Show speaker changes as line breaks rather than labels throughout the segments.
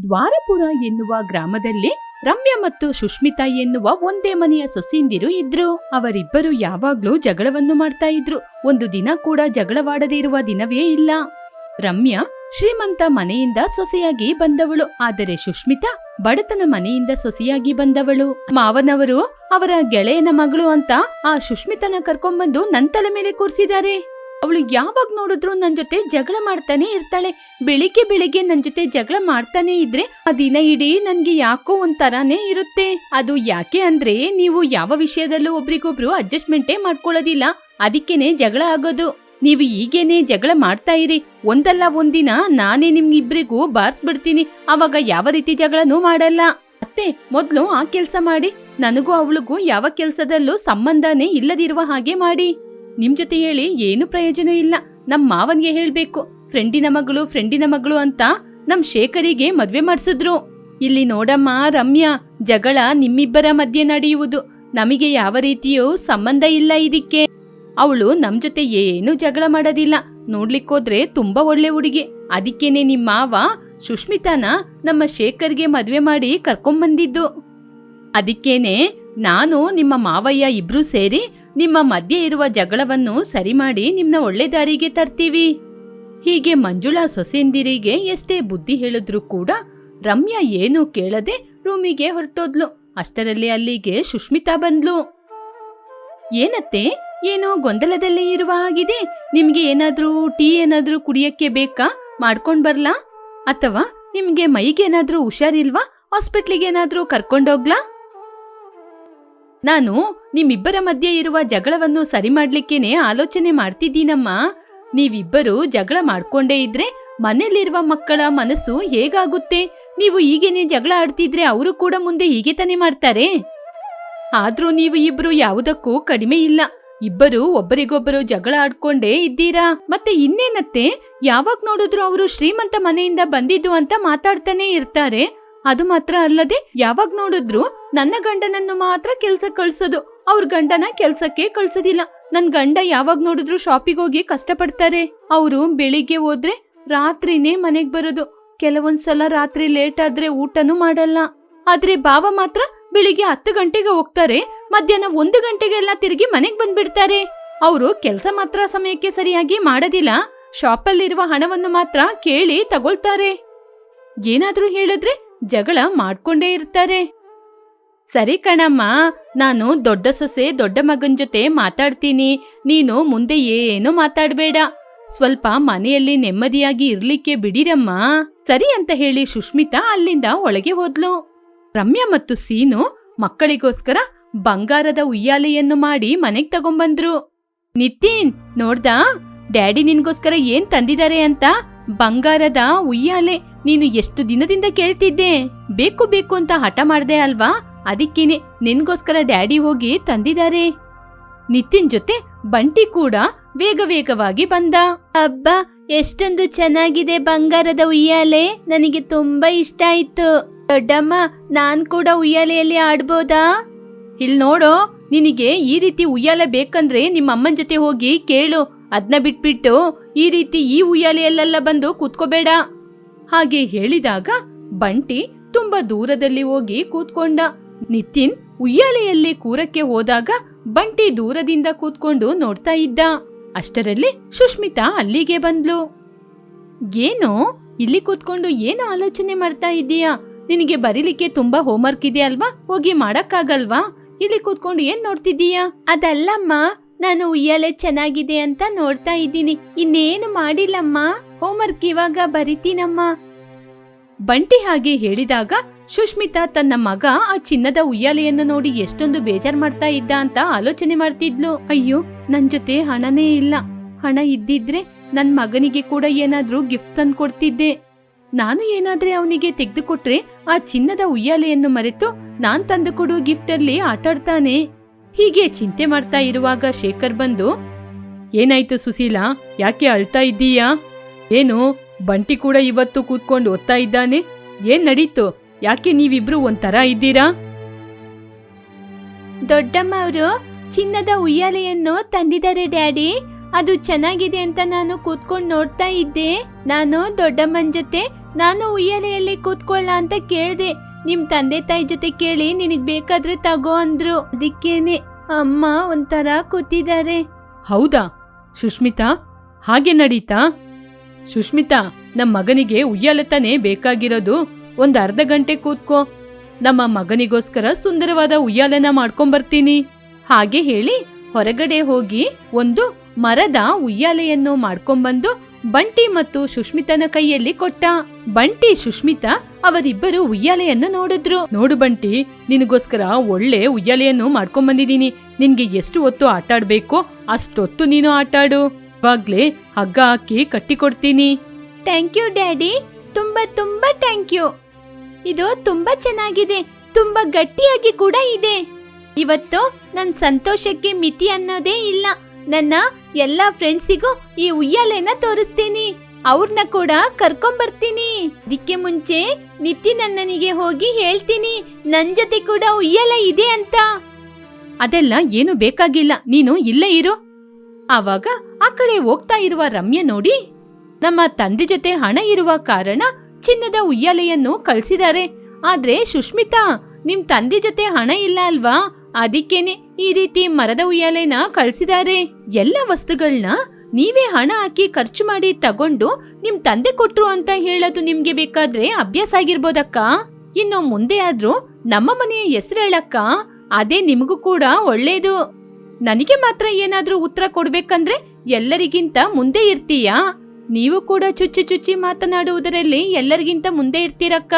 ದ್ವಾರಪುರ ಎನ್ನುವ ಗ್ರಾಮದಲ್ಲಿ ರಮ್ಯ ಮತ್ತು ಸುಷ್ಮಿತಾ ಎನ್ನುವ ಒಂದೇ ಮನೆಯ ಸೊಸಿಂದಿರು ಇದ್ರು. ಅವರಿಬ್ಬರು ಯಾವಾಗ್ಲೂ ಜಗಳವನ್ನು ಮಾಡ್ತಾ ಇದ್ರು. ಒಂದು ದಿನ ಕೂಡ ಜಗಳವಾಡದೇ ಇರುವ ದಿನವೇ ಇಲ್ಲ. ರಮ್ಯ ಶ್ರೀಮಂತ ಮನೆಯಿಂದ ಸೊಸೆಯಾಗಿ ಬಂದವಳು. ಆದರೆ ಸುಷ್ಮಿತಾ ಬಡತನ ಮನೆಯಿಂದ ಸೊಸೆಯಾಗಿ ಬಂದವಳು. ಮಾವನವರು ಅವರ ಗೆಳೆಯನ ಮಗಳು ಅಂತ ಆ ಸುಷ್ಮಿತನ ಕರ್ಕೊಂಡ್ಬಂದು ನನ್ನ ತಲೆ ಮೇಲೆ ಕೂರ್ಸಿದ್ದಾರೆ. ಅವಳು ಯಾವಾಗ ನೋಡಿದ್ರು ನನ್ ಜೊತೆ ಜಗಳ ಮಾಡ್ತಾನೆ ಇರ್ತಾಳೆ. ಬೆಳಿಗ್ಗೆ ಬೆಳಿಗ್ಗೆ ನನ್ ಜೊತೆ ಜಗಳ ಮಾಡ್ತಾನೆ ಇದ್ರೆ ಆ ದಿನ ಇಡೀ ನನ್ಗೆ ಯಾಕೋ ಒಂಥರಾನೇ ಇರುತ್ತೆ. ಅದು ಯಾಕೆ ಅಂದ್ರೆ ನೀವು ಯಾವ ವಿಷಯದಲ್ಲೂ ಒಬ್ರಿಗೊಬ್ರು ಅಡ್ಜಸ್ಟ್ಮೆಂಟೇ ಮಾಡ್ಕೊಳ್ಳೋದಿಲ್ಲ. ಅದಕ್ಕೇನೆ ಜಗಳ ಆಗೋದು. ನೀವು ಈಗೇನೆ ಜಗಳ ಮಾಡ್ತಾ ಇರಿ. ಒಂದಲ್ಲ ಒಂದಿನ ನಾನೇ ನಿಮ್ಗಿಬ್ರಿಗೂ ಬಾರ್ಸ್ಬಿಡ್ತೀನಿ ಅವಾಗ ಯಾವ ರೀತಿ ಜಗಳನೂ ಮಾಡಲ್ಲ. ಅತ್ತೆ ಮೊದ್ಲು ಆ ಕೆಲ್ಸ ಮಾಡಿ. ನನಗೂ ಅವಳಿಗೂ ಯಾವ ಕೆಲ್ಸದಲ್ಲೂ ಸಂಬಂಧನೇ ಇಲ್ಲದಿರುವ ಹಾಗೆ ಮಾಡಿ. ನಿಮ್ ಜೊತೆ ಹೇಳಿ ಏನು ಪ್ರಯೋಜನ ಇಲ್ಲ. ನಮ್ ಮಾವನ್ಗೆ ಹೇಳ್ಬೇಕು. ಫ್ರೆಂಡಿನ ಮಗಳು ಫ್ರೆಂಡಿನ ಮಗಳು ಅಂತ ನಮ್ ಶೇಖರಿಗೆ ಮದ್ವೆ ಮಾಡಿಸಿದ್ರು. ಇಲ್ಲಿ ನೋಡಮ್ಮ, ರಮ್ಯಾ, ಜಗಳ ನಿಮ್ಮಿಬ್ಬರ ಮಧ್ಯೆ ನಡೆಯುವುದು. ನಮಗೆ ಯಾವ ರೀತಿಯೂ ಸಂಬಂಧ ಇಲ್ಲ ಇದಕ್ಕೆ. ಅವಳು ನಮ್ ಜೊತೆ ಏನು ಜಗಳ ಮಾಡೋದಿಲ್ಲ. ನೋಡ್ಲಿಕ್ಕೋದ್ರೆ ತುಂಬಾ ಒಳ್ಳೆ ಹುಡುಗಿ. ಅದಕ್ಕೇನೆ ನಿಮ್ ಮಾವ ಸುಷ್ಮಿತಾನ ನಮ್ಮ ಶೇಖರ್ಗೆ ಮದ್ವೆ ಮಾಡಿ ಕರ್ಕೊಂಬಂದಿದ್ದು. ಅದಕ್ಕೇನೆ ನಾನು ನಿಮ್ಮ ಮಾವಯ್ಯ ಇಬ್ರು ಸೇರಿ ನಿಮ್ಮ ಮಧ್ಯೆ ಇರುವ ಜಗಳವನ್ನು ಸರಿ ಮಾಡಿ ನಿಮ್ನ ಒಳ್ಳೆ ದಾರಿಗೆ ತರ್ತೀವಿ. ಹೀಗೆ ಮಂಜುಳಾ ಸೊಸೆಂದಿರಿಗೆ ಎಷ್ಟೇ ಬುದ್ಧಿ ಹೇಳಿದ್ರೂ ಕೂಡ ರಮ್ಯಾ ಏನು ಕೇಳದೆ ರೂಮಿಗೆ ಹೊರಟೋದ್ಲು. ಅಷ್ಟರಲ್ಲಿ ಅಲ್ಲಿಗೆ ಸುಷ್ಮಿತಾ ಬಂದ್ಲು. ಏನತ್ತೆ? ಏನೋ ಗೊಂದಲದಲ್ಲಿ ಇರುವ ಹಾಗಿದೆ. ನಿಮ್ಗೆ ಏನಾದ್ರೂ ಟೀ ಏನಾದ್ರೂ ಕುಡಿಯಕ್ಕೆ ಬೇಕಾ? ಮಾಡ್ಕೊಂಡ್ ಬರ್ಲಾ? ಅಥವಾ ನಿಮ್ಗೆ ಮೈಗೆ ಏನಾದ್ರೂ ಹುಷಾರಿಲ್ವಾ? ಹಾಸ್ಪಿಟ್ಲಿಗೆ ಏನಾದ್ರೂ ಕರ್ಕೊಂಡೋಗ್ಲಾ? ನಾನು ನಿಮ್ಮಿಬ್ಬರ ಮಧ್ಯೆ ಇರುವ ಜಗಳವನ್ನು ಸರಿ ಮಾಡ್ಲಿಕ್ಕೇನೆ ಆಲೋಚನೆ ಮಾಡ್ತಿದ್ದೀನಮ್ಮ. ನೀವಿಬ್ಬರು ಜಗಳ ಮಾಡ್ಕೊಂಡೇ ಇದ್ರೆ ಮನೆಯಲ್ಲಿರುವ ಮಕ್ಕಳ ಮನಸ್ಸು ಹೇಗಾಗುತ್ತೆ? ನೀವು ಹೀಗೇನೆ ಜಗಳ ಆಡ್ತಿದ್ರೆ ಅವರು ಕೂಡ ಮುಂದೆ ಹೀಗೆ ತಾನೇ ಮಾಡ್ತಾರೆ? ಆದ್ರೂ ನೀವು ಇಬ್ರು ಯಾವುದಕ್ಕೂ ಕಡಿಮೆ ಇಲ್ಲ. ಇಬ್ಬರು ಒಬ್ಬರಿಗೊಬ್ಬರು ಜಗಳ ಆಡ್ಕೊಂಡೇ ಇದ್ದೀರಾ? ಮತ್ತೆ ಇನ್ನೇನತ್ತೆ? ಯಾವಾಗ ನೋಡಿದ್ರು ಅವರು ಶ್ರೀಮಂತ ಮನೆಯಿಂದ ಬಂದಿದ್ದು ಅಂತ ಮಾತಾಡ್ತಾನೆ ಇರ್ತಾರೆ. ಅದು ಮಾತ್ರ ಅಲ್ಲದೆ ಯಾವಾಗ ನೋಡಿದ್ರು ನನ್ನ ಗಂಡನನ್ನು ಮಾತ್ರ ಕೆಲ್ಸಕ್ಕೆ ಕಳ್ಸೋದು. ಅವ್ರ ಗಂಡನ ಕೆಲ್ಸಕ್ಕೆ ಕಳ್ಸೋದಿಲ್ಲ. ನನ್ ಗಂಡ ಯಾವಾಗ ನೋಡಿದ್ರು ಶಾಪಿಗೆ ಹೋಗಿ ಕಷ್ಟಪಡ್ತಾರೆ. ಅವರು ಬೆಳಿಗ್ಗೆ ಹೋದ್ರೆ ರಾತ್ರಿನೇ ಮನೆಗ್ ಬರೋದು. ಕೆಲವೊಂದ್ಸಲ ರಾತ್ರಿ ಲೇಟ್ ಆದ್ರೆ ಊಟನೂ ಮಾಡಲ್ಲ. ಆದ್ರೆ ಬಾವ ಮಾತ್ರ ಬೆಳಿಗ್ಗೆ ಹತ್ತು ಗಂಟೆಗೆ ಹೋಗ್ತಾರೆ, ಮಧ್ಯಾಹ್ನ ಒಂದು ಗಂಟೆಗೆಲ್ಲ ತಿರುಗಿ ಮನೆಗ್ ಬಂದ್ಬಿಡ್ತಾರೆ. ಅವರು ಕೆಲಸ ಮಾತ್ರ ಸಮಯಕ್ಕೆ ಸರಿಯಾಗಿ ಮಾಡೋದಿಲ್ಲ. ಶಾಪಲ್ಲಿರುವ ಹಣವನ್ನು ಮಾತ್ರ ಕೇಳಿ ತಗೊಳ್ತಾರೆ. ಏನಾದ್ರೂ ಹೇಳಿದ್ರೆ ಜಗಳ ಮಾಡ್ಕೊಂಡೇ ಇರ್ತಾರೆ. ಸರಿ ಕಣಮ್ಮ, ನಾನು ದೊಡ್ಡ ಸೊಸೆ, ದೊಡ್ಡ ಮಗನ್ ಜೊತೆ ಮಾತಾಡ್ತೀನಿ. ನೀನು ಮುಂದೆ ಏನು ಮಾತಾಡ್ಬೇಡ. ಸ್ವಲ್ಪ ಮನೆಯಲ್ಲಿ ನೆಮ್ಮದಿಯಾಗಿ ಇರ್ಲಿಕ್ಕೆ ಬಿಡಿರಮ್ಮ. ಸರಿ ಅಂತ ಹೇಳಿ ಸುಷ್ಮಿತಾ ಅಲ್ಲಿಂದ ಒಳಗೆ ಹೋದ್ಲು. ರಮ್ಯಾ ಮತ್ತು ಸೀನು ಮಕ್ಕಳಿಗೋಸ್ಕರ ಬಂಗಾರದ ಉಯ್ಯಾಲೆಯನ್ನು ಮಾಡಿ ಮನೆಗ್ ತಗೊಂಬಂದ್ರು. ನಿತಿನ್, ನೋಡ್ದಾ? ಡ್ಯಾಡಿ ನಿನ್ಗೋಸ್ಕರ ಏನ್ ತಂದಿದ್ದಾರೆ ಅಂತ ಬಂಗಾರದ ಉಯ್ಯಾಲೆ. ನೀನು ಎಷ್ಟು ದಿನದಿಂದ ಕೇಳ್ತಿದ್ದೆ? ಬೇಕು ಬೇಕು ಅಂತ ಹಠ ಮಾಡ್ದೆ ಅಲ್ವಾ? ಅದಕ್ಕೇನೆ ನಿನ್ಗೋಸ್ಕರ ಡ್ಯಾಡಿ ಹೋಗಿ ತಂದಿದ್ದಾರೆ. ನಿತಿನ್ ಜೊತೆ ಬಂಟಿ ಕೂಡ ವೇಗ ವೇಗವಾಗಿ ಬಂದ. ಅಬ್ಬ ಎಷ್ಟೊಂದು ಚೆನ್ನಾಗಿದೆ ಬಂಗಾರದ ಉಯ್ಯಾಲೆ. ನನಗೆ ತುಂಬಾ ಇಷ್ಟ ಆಯ್ತು. ದೊಡ್ಡಮ್ಮ ನಾನ್ ಕೂಡ ಉಯ್ಯಾಲೆಯಲ್ಲಿ ಆಡ್ಬೋದಾ? ಇಲ್ಲಿ ನೋಡೋ ನಿನಗೆ ಈ ರೀತಿ ಉಯ್ಯಾಲೆ ಬೇಕಂದ್ರೆ ನಿಮ್ಮ ಅಮ್ಮನ ಜೊತೆ ಹೋಗಿ ಕೇಳು. ಅದ್ನ ಬಿಟ್ಬಿಟ್ಟು ಈ ರೀತಿ ಈ ಉಯ್ಯಾಲೆಯಲ್ಲೆಲ್ಲ ಬಂದು ಕೂತ್ಕೋಬೇಡ. ಹಾಗೆ ಹೇಳಿದಾಗ ಬಂಟಿ ತುಂಬಾ ದೂರದಲ್ಲಿ ಹೋಗಿ ಕೂತ್ಕೊಂಡ. ನಿತಿನ್ ಉಯ್ಯಾಲೆಯಲ್ಲಿ ಕೂರಕ್ಕೆ ಹೋದಾಗ ಬಂಟಿ ದೂರದಿಂದ ಕೂತ್ಕೊಂಡು ನೋಡ್ತಾ ಇದ್ದ. ಅಷ್ಟರಲ್ಲಿ ಸುಷ್ಮಿತಾ ಅಲ್ಲಿಗೆ ಬಂದ್ಲು. ಏನು, ಇಲ್ಲಿ ಕೂತ್ಕೊಂಡು ಏನು ಆಲೋಚನೆ ಮಾಡ್ತಾ ಇದ್ದೀಯಾ? ನಿನಗೆ ಬರೀಲಿಕ್ಕೆ ತುಂಬಾ ಹೋಮ್ವರ್ಕ್ ಇದೆ ಅಲ್ವಾ? ಹೋಗಿ ಮಾಡಕ್ಕಾಗಲ್ವಾ? ಇಲ್ಲಿ ಕೂತ್ಕೊಂಡು ಏನ್ ನೋಡ್ತಿದ್ದೀಯಾ? ಅದಲ್ಲಮ್ಮ, ನಾನು ಉಯ್ಯಾಲೆ ಚೆನ್ನಾಗಿದೆ ಅಂತ ನೋಡ್ತಾ ಇದ್ದೀನಿ. ಇನ್ನೇನು ಮಾಡಿಲ್ಲಮ್ಮ. ಹೋಮ್ವರ್ಕ್ ಇವಾಗ ಬರಿತೀನಮ್ಮ ಬಂಟಿ ಹಾಗೆ ಹೇಳಿದಾಗ ಸುಷ್ಮಿತಾ ತನ್ನ ಮಗ ಆ ಚಿನ್ನದ ಉಯ್ಯಾಲೆಯನ್ನು ನೋಡಿ ಎಷ್ಟೊಂದು ಬೇಜಾರ್ ಮಾಡ್ತಾ ಇದ್ದ ಅಂತ ಆಲೋಚನೆ ಮಾಡ್ತಿದ್ಲು. ಅಯ್ಯೋ, ನನ್ ಜೊತೆ ಹಣನೇ ಇಲ್ಲ. ಹಣ ಇದ್ದಿದ್ರೆ ನನ್ ಮಗನಿಗೆ ಕೂಡ ಏನಾದ್ರೂ ಗಿಫ್ಟ್ ತಂದು ಕೊಡ್ತಿದ್ದೆ. ನಾನು ಏನಾದ್ರೆ ಅವನಿಗೆ ತೆಗೆದುಕೊಟ್ರೆ ಆ ಚಿನ್ನದ ಉಯ್ಯಾಲೆಯನ್ನು ಮರೆತು ನಾನ್ ತಂದುಕೊಡು ಗಿಫ್ಟ್ ಅಲ್ಲಿ ಆಟಾಡ್ತಾನೆ ಹೀಗೆ ಚಿಂತೆ ಮಾಡ್ತಾ ಇರುವಾಗ ಶೇಖರ್ ಬಂದು, ಏನಾಯ್ತು ಸುಶೀಲಾ, ಯಾಕೆ ಅಳ್ತಾ ಇದ್ದೀಯಾ? ಏನು ಬಂಟಿ ಕೂಡ ಇವತ್ತು ಕೂತ್ಕೊಂಡು ಓದ್ತಾ ಇದ್ದಾನೆ? ಏನ್ ನಡೀತು? ಯಾಕೆ ನೀವಿಬ್ರು ಒಂಥರ ಇದ್ದೀರಾ? ದೊಡ್ಡಮ್ಮ ಅವರು ಚಿನ್ನದ ಉಯ್ಯಾಲೆಯನ್ನು ತಂದಿದ್ದಾರೆ ಡ್ಯಾಡಿ. ಅದು ಚೆನ್ನಾಗಿದೆ ಅಂತ ನಾನು ಕೂತ್ಕೊಂಡು ನೋಡ್ತಾ ಇದ್ದೆ. ನಾನು ದೊಡ್ಡಮ್ಮನ ಜೊತೆ ನಾನು ಉಯ್ಯಾಲೆಯಲ್ಲಿ ಕೂತ್ಕೊಳ್ಳ ಅಂತ ಕೇಳಿದೆ. ನಿಮ್ ತಂದೆ ತಾಯಿ ಜೊತೆ ಕೇಳಿ ನಿನಗ್ ಬೇಕಾದ್ರೆ ತಗೋ ಅಂದ್ರು. ಅದಕ್ಕೇನೆ ಅಮ್ಮ ಒಂಥರ ಕೂತಿದ್ದಾರೆ.
ಹೌದಾ? ಸುಷ್ಮಿತಾ ಹಾಗೆ ನಡೀತಾ? ಸುಷ್ಮಿತಾ ನಮ್ಮ ಮಗನಿಗೆ ಉಯ್ಯಾಲೆ ತಾನೇ ಬೇಕಾಗಿರೋದು ಒಂದ್ ಅರ್ಧ ಗಂಟೆ ಕೂತ್ಕೋ. ನಮ್ಮ ಮಗನಿಗೋಸ್ಕರ ಸುಂದರವಾದ ಉಯ್ಯಾಲನ ಮಾಡ್ಕೊಂಬರ್ತೀನಿ.
ಹಾಗೆ ಹೇಳಿ ಹೊರಗಡೆ ಹೋಗಿ ಒಂದು ಮರದ ಉಯ್ಯಾಲೆಯನ್ನು ಮಾಡ್ಕೊಂಬಂದು ಬಂಟಿ ಮತ್ತು ಸುಷ್ಮಿತನ ಕೈಯಲ್ಲಿ ಕೊಟ್ಟ. ಬಂಟಿ ಸುಷ್ಮಿತಾ ಅವರಿಬ್ಬರು ಉಯ್ಯಾಲೆಯನ್ನು ನೋಡಿದ್ರು.
ನೋಡು ಬಂಟಿ, ನಿನಗೋಸ್ಕರ ಒಳ್ಳೆ ಉಯ್ಯಾಲೆಯನ್ನು ಮಾಡ್ಕೊಂಬಂದಿದೀನಿ ನಿನ್ಗೆ ಎಷ್ಟು ಹೊತ್ತು ಆಟಾಡ್ಬೇಕು, ಅಷ್ಟೊತ್ತು ನೀನು ಆಟಾಡು. ಇವಾಗ್ಲೇ ಹಗ್ಗ ಹಾಕಿ ಕಟ್ಟಿಕೊಡ್ತೀನಿ.
Thank you daddy. ತುಂಬಾ ತುಂಬಾ ಥ್ಯಾಂಕ್ ಯು. ಇದು ತುಂಬಾ ಚೆನ್ನಾಗಿದೆ. ತುಂಬಾ ಗಟ್ಟಿಯಾಗಿ ಕೂಡ ಇದೆ. ಇವತ್ತು ನನ್ ಸಂತೋಷಕ್ಕೆ ಮಿತಿ ಅನ್ನೋದೇ ಇಲ್ಲ. ನನ್ನ ಎಲ್ಲಾ ಫ್ರೆಂಡ್ಸಿಗೂ ಈ ಉಯ್ಯಾಲೆನ ತೋರಿಸ್ತೀನಿ. ಅವ್ರನ್ನ ಕೂಡ ಕರ್ಕೊಂಬರ್ತೀನಿ. ಇದಕ್ಕೆ ಮುಂಚೆ ನಿತ್ಯ ನನ್ನನಿಗೆ ಹೋಗಿ ಹೇಳ್ತೀನಿ. ನನ್ ಜೊತೆ ಕೂಡ ಉಯ್ಯಾಲೆ ಇದೆ ಅಂತ.
ಅದೆಲ್ಲ ಏನು ಬೇಕಾಗಿಲ್ಲ. ನೀನು ಇಲ್ಲೇ ಇರು.
ಆವಾಗ ಆ ಕಡೆ ಹೋಗ್ತಾ ಇರುವ ರಮ್ಯ ನೋಡಿ, ನಮ್ಮ ತಂದೆ ಜೊತೆ ಹಣ ಇರುವ ಕಾರಣ ಚಿನ್ನದ ಉಯ್ಯಾಲೆಯನ್ನು ಕಳ್ಸಿದ್ದಾರೆ. ಆದ್ರೆ ಸುಷ್ಮಿತಾ ನಿಮ್ ತಂದೆ ಜೊತೆ ಹಣ ಇಲ್ಲ ಅಲ್ವಾ? ಅದಕ್ಕೇನೆ ಈ ರೀತಿ ಮರದ ಉಯ್ಯಾಲೆನ ಕಳ್ಸಿದ್ದಾರೆ. ಎಲ್ಲ ವಸ್ತುಗಳನ್ನ ನೀವೇ ಹಣ ಹಾಕಿ ಖರ್ಚು ಮಾಡಿ ತಗೊಂಡು ನಿಮ್ ತಂದೆ ಕೊಟ್ರು ಅಂತ ಹೇಳೋದು ನಿಮ್ಗೆ ಬೇಕಾದ್ರೆ ಅಭ್ಯಾಸ ಆಗಿರ್ಬೋದಕ್ಕ? ಇನ್ನು ಮುಂದೆ ಆದ್ರೂ ನಮ್ಮ ಮನೆಯ ಹೆಸರು ಹೇಳಕ್ಕ? ಅದೇ ನಿಮಗೂ ಕೂಡ ಒಳ್ಳೇದು. ನನಗೆ ಮಾತ್ರ ಏನಾದ್ರೂ ಉತ್ತರ ಕೊಡ್ಬೇಕಂದ್ರೆ ಎಲ್ಲರಿಗಿಂತ ಮುಂದೆ ಇರ್ತೀಯಾ? ನೀವು ಕೂಡ ಚುಚ್ಚಿ ಚುಚ್ಚಿ ಮಾತನಾಡುವುದರಲ್ಲಿ ಎಲ್ಲರಿಗಿಂತ ಮುಂದೆ ಇರ್ತೀರಕ್ಕ?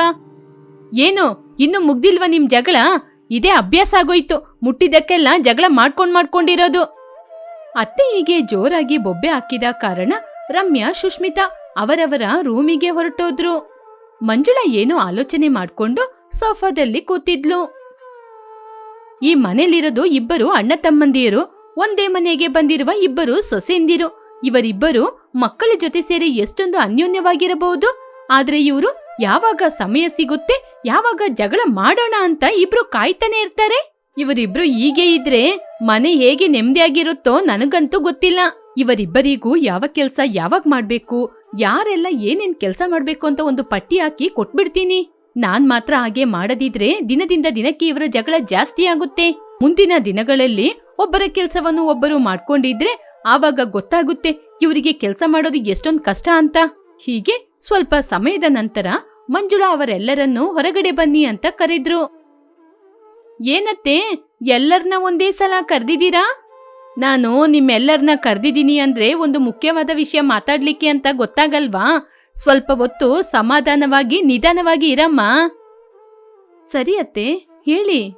ಏನು, ಇನ್ನು ಮುಗ್ದಿಲ್ವಾ ನಿಮ್ ಜಗಳ? ಇದೇ ಅಭ್ಯಾಸ ಆಗೋಯ್ತು. ಮುಟ್ಟಿದ್ದಕ್ಕೆಲ್ಲ ಜಗಳ ಮಾಡ್ಕೊಂಡ್ ಮಾಡ್ಕೊಂಡಿರೋದು. ಅತ್ತೆ ಹೀಗೆ ಜೋರಾಗಿ ಬೊಬ್ಬೆ ಹಾಕಿದ ಕಾರಣ ರಮ್ಯಾ, ಸುಷ್ಮಿತಾ ಅವರವರ ರೂಮಿಗೆ ಹೊರಟೋದ್ರು. ಮಂಜುಳಾ ಏನೋ ಆಲೋಚನೆ ಮಾಡ್ಕೊಂಡು ಸೋಫಾದಲ್ಲಿ ಕೂತಿದ್ಲು. ಈ ಮನೆಯಲ್ಲಿರೋದು ಇಬ್ಬರು ಅಣ್ಣ ತಮ್ಮಂದಿಯರು ಒಂದೇ ಮನೆಗೆ ಬಂದಿರುವ ಇಬ್ಬರು ಸೊಸೆಂದಿರು ಇವರಿಬ್ಬರು ಮಕ್ಕಳ ಜೊತೆ ಸೇರಿ ಎಷ್ಟೊಂದು ಅನ್ಯೋನ್ಯವಾಗಿರಬಹುದು. ಆದ್ರೆ ಇವರು ಯಾವಾಗ ಸಮಯ ಸಿಗುತ್ತೆ, ಯಾವಾಗ ಜಗಳ ಮಾಡೋಣ ಅಂತ ಇಬ್ರು ಕಾಯ್ತಾನೆ ಇರ್ತಾರೆ. ಇವರಿಬ್ರು ಹೀಗೆ ಇದ್ರೆ ಮನೆ ಹೇಗೆ ನೆಮ್ಮದಿಯಾಗಿರುತ್ತೋ ನನಗಂತೂ ಗೊತ್ತಿಲ್ಲ. ಇವರಿಬ್ಬರಿಗೂ ಯಾವ ಕೆಲ್ಸ ಯಾವಾಗ ಮಾಡ್ಬೇಕು, ಯಾರೆಲ್ಲ ಏನೇನ್ ಕೆಲ್ಸ ಮಾಡ್ಬೇಕು ಅಂತ ಒಂದು ಪಟ್ಟಿ ಹಾಕಿ ಕೊಟ್ಬಿಡ್ತೀನಿ. ನಾನ್ ಮಾತ್ರ ಹಾಗೆ ಮಾಡದಿದ್ರೆ ದಿನದಿಂದ ದಿನಕ್ಕೆ ಇವರ ಜಗಳ ಜಾಸ್ತಿ ಆಗುತ್ತೆ. ಮುಂದಿನ ದಿನಗಳಲ್ಲಿ ಒಬ್ಬರ ಕೆಲಸವನ್ನು ಒಬ್ಬರು ಮಾಡ್ಕೊಂಡಿದ್ರೆ ಆವಾಗ ಗೊತ್ತಾಗುತ್ತೆ ಇವರಿಗೆ ಕೆಲಸ ಮಾಡೋದು ಎಷ್ಟೊಂದ್ ಕಷ್ಟ ಅಂತ. ಹೀಗೆ ಸ್ವಲ್ಪ ಸಮಯದ ನಂತರ ಮಂಜುಳಾ ಅವರೆಲ್ಲರನ್ನೂ ಹೊರಗಡೆ ಬನ್ನಿ ಅಂತ ಕರೆದ್ರು. ಏನತ್ತೆ ಎಲ್ಲರನ್ನ ಒಂದೇ ಸಲ ಕರೆದಿದ್ದೀರಾ? ನಾನು ನಿಮ್ಮೆಲ್ಲರನ್ನ ಕರೆದಿದ್ದೀನಿ ಅಂದ್ರೆ ಒಂದು ಮುಖ್ಯವಾದ ವಿಷಯ ಮಾತಾಡ್ಲಿಕ್ಕೆ ಅಂತ ಗೊತ್ತಾಗಲ್ವಾ? ಸ್ವಲ್ಪ ಹೊತ್ತು ಸಮಾಧಾನವಾಗಿ ನಿಧಾನವಾಗಿ ಇರಮ್ಮ. ಸರಿ ಅತ್ತೆ, ಹೇಳಿ.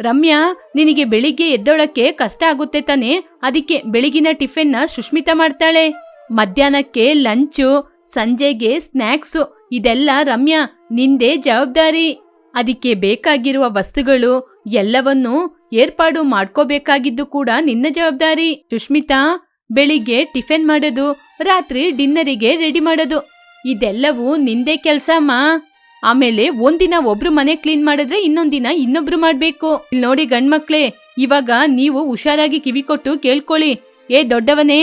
ರಮ್ಯಾ, ನಿನಗೆ ಬೆಳಿಗ್ಗೆ ಎದ್ದೊಳಕ್ಕೆ ಕಷ್ಟ ಆಗುತ್ತೆ ತಾನೆ, ಅದಕ್ಕೆ ಬೆಳಗಿನ ಟಿಫಿನ್ನ ಸುಷ್ಮಿತಾ ಮಾಡ್ತಾಳೆ. ಮಧ್ಯಾಹ್ನಕ್ಕೆ ಲಂಚು, ಸಂಜೆಗೆ ಸ್ನ್ಯಾಕ್ಸು ಇದೆಲ್ಲ ರಮ್ಯಾ ನಿಂದೇ ಜವಾಬ್ದಾರಿ. ಅದಕ್ಕೆ ಬೇಕಾಗಿರುವ ವಸ್ತುಗಳು ಎಲ್ಲವನ್ನೂ ಏರ್ಪಾಡು ಮಾಡ್ಕೋಬೇಕಾಗಿದ್ದು ಕೂಡ ನಿನ್ನ ಜವಾಬ್ದಾರಿ. ಸುಷ್ಮಿತಾ ಬೆಳಿಗ್ಗೆ ಟಿಫಿನ್ ಮಾಡೋದು, ರಾತ್ರಿ ಡಿನ್ನರಿಗೆ ರೆಡಿ ಮಾಡೋದು. ಇದೆಲ್ಲವೂ ನಿಂದೇ ಕೆಲ್ಸಮ್ಮ ಆಮೇಲೆ ಒಂದಿನ ಒಬ್ರು ಮನೆ ಕ್ಲೀನ್ ಮಾಡಿದ್ರೆ ಇನ್ನೊಂದಿನ ಇನ್ನೊಬ್ರು ಮಾಡ್ಬೇಕು. ಇಲ್ ನೋಡಿ ಗಂಡ್ಮಕ್ಳೆ, ಇವಾಗ ನೀವು ಹುಷಾರಾಗಿ ಕಿವಿ ಕೊಟ್ಟು ಕೇಳ್ಕೊಳ್ಳಿ. ಏ ದೊಡ್ಡವನೇ,